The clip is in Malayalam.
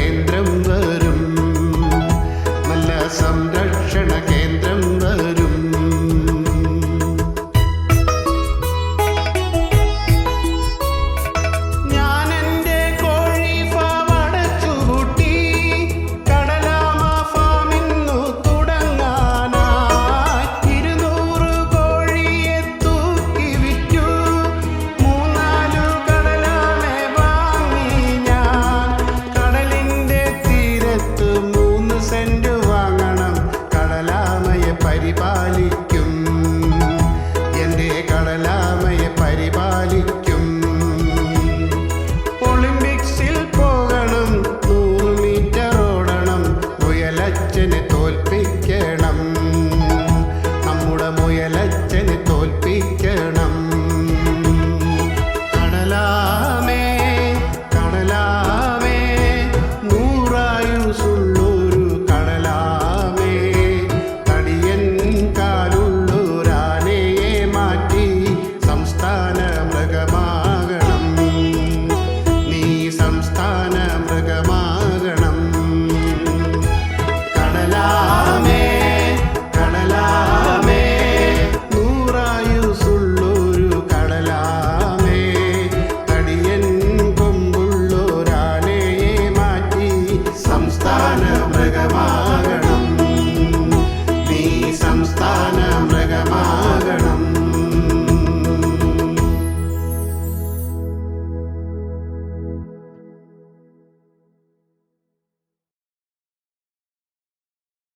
കേന്ദ്രം വരും. നല്ല സംരംഭം